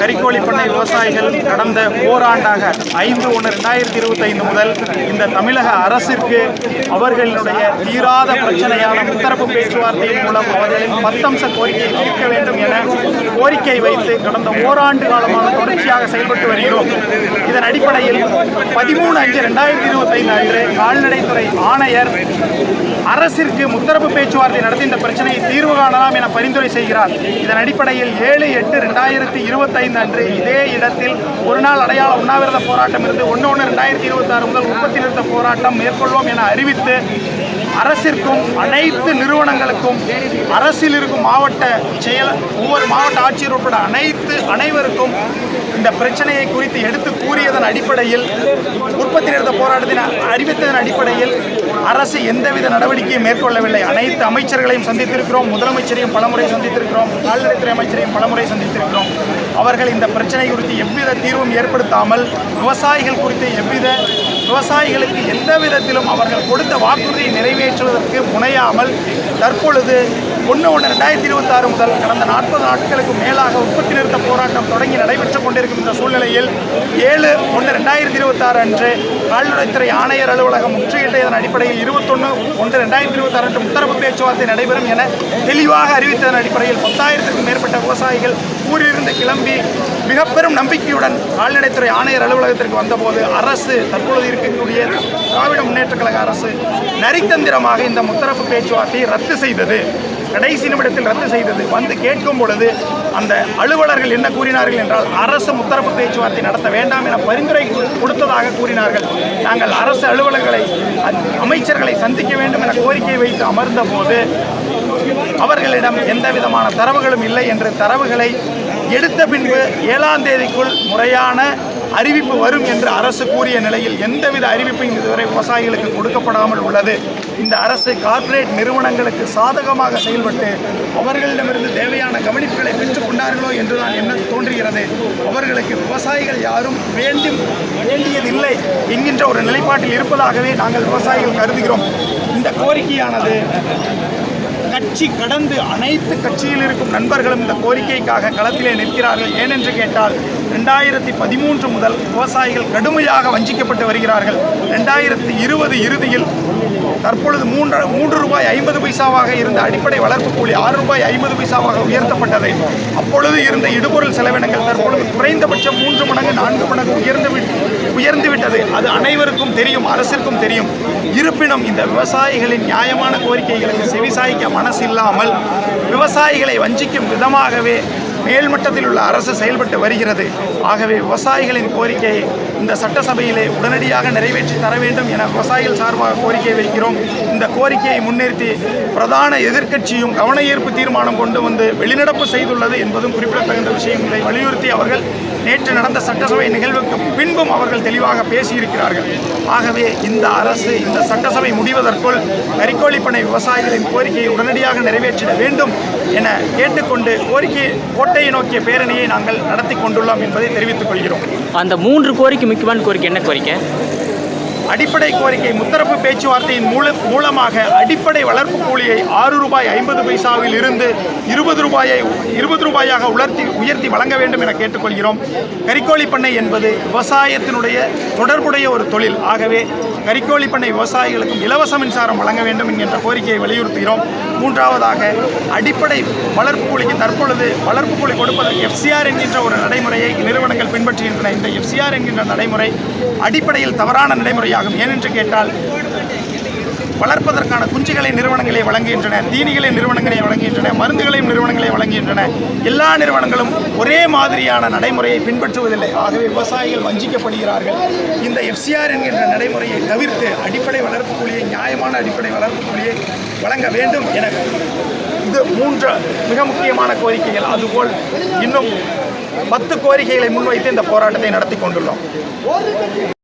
கறிக்கோழி பண்ணை விவசாயிகள் கடந்த ஓராண்டாக ஐந்து ஒன்று ரெண்டாயிரத்தி இருபத்தைந்து முதல் இந்த தமிழக அரசிற்கு அவர்களுடைய தீராத பிரச்சனையான முத்தரப்பு பேச்சுவார்த்தையின் மூலம் அவர்களின் பத்தம்ச கோரிக்கையை தீர்க்க வேண்டும் என கோரிக்கை வைத்து கடந்த ஓராண்டு காலமாக தொடர்ச்சியாக செயல்பட்டு வருகிறோம். இதன் அடிப்படையில் பதிமூணு அஞ்சு ரெண்டாயிரத்தி இருபத்தைந்து அன்று கால்நடைத்துறை ஆணையர் அரசிற்கு முத்தரப்பு பேச்சுவார்த்தை நடத்தி இந்த பிரச்சனையை தீர்வு காணலாம் என பரிந்துரை செய்கிறார். இதன் அடிப்படையில் அடிப்படையில் ஏழு எட்டு ரெண்டாயிரத்தி இருபத்தைந்து அன்று இதே இடத்தில் ஒரு நாள் அடையாள உண்ணாவிரத போராட்டம் இருந்து ஒன்று ஒன்று ரெண்டாயிரத்தி இருபத்தாறு முதல் உற்பத்தி நிறுத்த போராட்டம் மேற்கொள்வோம் என அறிவித்து அரசிற்கும் அனைத்து நிறுவனங்களுக்கும் அரசில் இருக்கும் மாவட்ட செயல் ஒவ்வொரு மாவட்ட ஆட்சியர் உட்பட அனைத்து அனைவருக்கும் இந்த பிரச்சனையை குறித்து எடுத்து கூறியதன் அடிப்படையில் உற்பத்தி நிறுத்த போராட்டத்தின் அறிவித்ததன் அடிப்படையில் அரசு எந்தவித நடவடிக்கையும் மேற்கொள்ளவில்லை. அனைத்து அமைச்சர்களையும் சந்தித்திருக்கிறோம். முதலமைச்சரையும் பலமுறை சந்தித்திருக்கிறோம். கால்நடைத்துறை அமைச்சரையும் பலமுறை சந்தித்திருக்கிறோம். அவர்கள் இந்த பிரச்சனை குறித்து எவ்வித தீர்வும் ஏற்படுத்தாமல் விவசாயிகள் குறித்து எவ்வித விவசாயிகளுக்கு எந்த விதத்திலும் அவர்கள் கொடுத்த வாக்குறுதியை நிறைவேற்றுவதற்கு முனையாமல் தற்பொழுது ஒன்று ஒன்று ரெண்டாயிரத்தி இருபத்தாறு முதல் கடந்த நாற்பது நாட்களுக்கு மேலாக உற்பத்தி நிறுத்த போராட்டம் தொடங்கி நடைபெற்றுக் கொண்டிருக்கும் இந்த சூழ்நிலையில் ஏழு ஒன்று ரெண்டாயிரத்தி இருபத்தாறு அன்று கால்நடைத்துறை ஆணையர் அலுவலகம் முற்றுகையிட்டதன் அடிப்படையில் இருபத்தொன்று ஒன்று ரெண்டாயிரத்தி இருபத்தி ஆறு முத்தரப்பு பேச்சுவார்த்தை நடைபெறும் என தெளிவாக அறிவித்ததன் அடிப்படையில் பத்தாயிரத்திற்கும் மேற்பட்ட விவசாயிகள் ஊரிலிருந்து கிளம்பி மிக பெரும் நம்பிக்கையுடன் கால்நடைத்துறை ஆணையர் அலுவலகத்திற்கு வந்தபோது அரசு தற்பொழுது இருக்கக்கூடிய திராவிட முன்னேற்ற கழக அரசு நரித்தந்திரமாக இந்த முத்தரப்பு பேச்சுவார்த்தையை ரத்து செய்தது. கடைசி நிமிடத்தில் ரத்து செய்தது. வந்து கேட்கும் பொழுது அந்த அலுவலர்கள் என்ன கூறினார்கள் என்றால் அரசு முத்தரப்பு பேச்சுவார்த்தை நடத்த வேண்டாம் என பரிந்துரை கொடுத்ததாக கூறினார்கள். நாங்கள் அரசு அலுவலர்களை அமைச்சர்களை சந்திக்க வேண்டும் என கோரிக்கை வைத்து அமர்ந்த போது அவர்களிடம் எந்த விதமான தரவுகளும் இல்லை என்று தரவுகளை எடுத்த பின்பு ஏழாம் தேதிக்குள் முறையான அறிவிப்பு வரும் என்று அரசு கூறிய நிலையில் எந்தவித அறிவிப்பையும் இதுவரை விவசாயிகளுக்கு கொடுக்கப்படாமல் உள்ளது. இந்த அரசு கார்ப்பரேட் நிறுவனங்களுக்கு சாதகமாக செயல்பட்டு அவர்களிடமிருந்து தேவையான கவனிப்புகளை பெற்றுக்கொண்டார்களோ என்று தான் என்ன தோன்றுகிறது. அவர்களுக்கு விவசாயிகள் யாரும் வேண்டும் வேண்டியதில்லை என்கின்ற ஒரு நிலைப்பாட்டில் இருப்பதாகவே நாங்கள் விவசாயிகள் கருதுகிறோம். இந்த கோரிக்கையானது கட்சி கடந்து அனைத்து கட்சியில் இருக்கும் நண்பர்களும் இந்த கோரிக்கைக்காக களத்திலே நிற்கிறார்கள். ஏனென்று கேட்டால் ரெண்டாயிரத்தி பதிமூன்று முதல் விவசாயிகள் கடுமையாக வஞ்சிக்கப்பட்டு வருகிறார்கள். ரெண்டாயிரத்தி இருபது இறுதியில் தற்பொழுது மூன்று மூன்று ரூபாய் ஐம்பது பைசாவாக இருந்த அடிப்படை வளர்ப்பு கூலி ஆறு ரூபாய் ஐம்பது பைசாவாக உயர்த்தப்பட்டது அப்பொழுது இருந்த இடுபொருள் செலவினங்கள் தற்பொழுது குறைந்தபட்சம் மூன்று மடங்கு நான்கு மடங்கு உயர்ந்து விட்- உயர்ந்து விட்டது. அது அனைவருக்கும் தெரியும் அரசிற்கும் தெரியும். இருப்பினும் இந்த விவசாயிகளின் நியாயமான கோரிக்கைகளுக்கு செவிசாய்க்க மனசு இல்லாமல் விவசாயிகளை வஞ்சிக்கும் விதமாகவே மேல்மட்டத்தில் உள்ள அரசு செயல்பட்டு வருகிறது. ஆகவே விவசாயிகளின் கோரிக்கையை இந்த சட்டசபையிலே உடனடியாக நிறைவேற்றி தர வேண்டும் என விவசாயிகள் சார்பாக கோரிக்கை வைக்கிறோம். இந்த கோரிக்கையை முன்னிறுத்தி பிரதான எதிர்க்கட்சியும் கவன ஈர்ப்பு தீர்மானம் கொண்டு வந்து வெளிநடப்பு செய்துள்ளது என்பதும் குறிப்பிடத்தகுந்த விஷயங்களை வலியுறுத்தி அவர்கள் நேற்று நடந்த சட்டசபை நிகழ்வுக்கு பின்பும் அவர்கள் தெளிவாக பேசியிருக்கிறார்கள். ஆகவே இந்த அரசு இந்த சட்டசபை முடிவதற்குள் கறிக்கோழிப்பனை விவசாயிகளின் கோரிக்கையை உடனடியாக நிறைவேற்றிட வேண்டும் என கேட்டுக்கொண்டு கோரிக்கை கோட்டையை நோக்கிய பேரணியை நாங்கள் நடத்தி கொண்டுள்ளோம் என்பதை தெரிவித்துக் கொள்கிறோம். அந்த மூன்று கோரிக்கை முக்கியமான கோரிக்கை என்ன கோரிக்கை? அடிப்படை கோரிக்கை முத்தரப்பு பேச்சுவார்த்தையின் மூல மூலமாக அடிப்படை வளர்ப்பு கூலியை ஆறு ரூபாய் ஐம்பது பைசாவில் இருந்து இருபது ரூபாயை இருபது ரூபாயாக உலர்த்தி உயர்த்தி வழங்க வேண்டும் என கேட்டுக்கொள்கிறோம். கறிக்கோழி பண்ணை என்பது விவசாயத்தினுடைய தொடர்புடைய ஒரு தொழில். ஆகவே கறிக்கோழி பண்ணை விவசாயிகளுக்கும் இலவச மின்சாரம் வழங்க வேண்டும் என்கின்ற கோரிக்கையை வலியுறுத்துகிறோம். மூன்றாவதாக அடிப்படை வளர்ப்பு கூலிக்கு தற்பொழுது வளர்ப்பு கூலி கொடுப்பதற்கு எஃப்சிஆர் என்கின்ற ஒரு நடைமுறையை நிறுவனங்கள் பின்பற்றுகின்றன. இந்த எஃப்சிஆர் என்கின்ற நடைமுறை அடிப்படையில் தவறான நடைமுறையாக ஆகும். ஏனென்று கேட்டால் வளர்ப்பதற்கான குஞ்சுகளை நிறுவனங்களை வழங்குகின்றன தீனிகளை நிறுவனங்களை வழங்குகின்றன மருந்துகளையும் நிறுவனங்களை வழங்குகின்றன. எல்லா நிறுவனங்களும் ஒரே மாதிரியான நடைமுறையை பின்பற்றுவதில்லை. ஆகவே விவசாயிகள் வஞ்சிக்கப்படுகிறார்கள். இந்த எஃப்சிஆர் என்கின்ற நடைமுறையை தவிர்த்து அடிப்படை வளர்ப்பு கூலியை நியாயமான அடிப்படை வளர்ப்பு கூலியை வழங்க வேண்டும் என இது மூன்று மிக முக்கியமான கோரிக்கைகள். அதுபோல் இன்னும் பத்து கோரிக்கைகளை முன்வைத்து இந்த போராட்டத்தை நடத்தி கொண்டுள்ளோம்.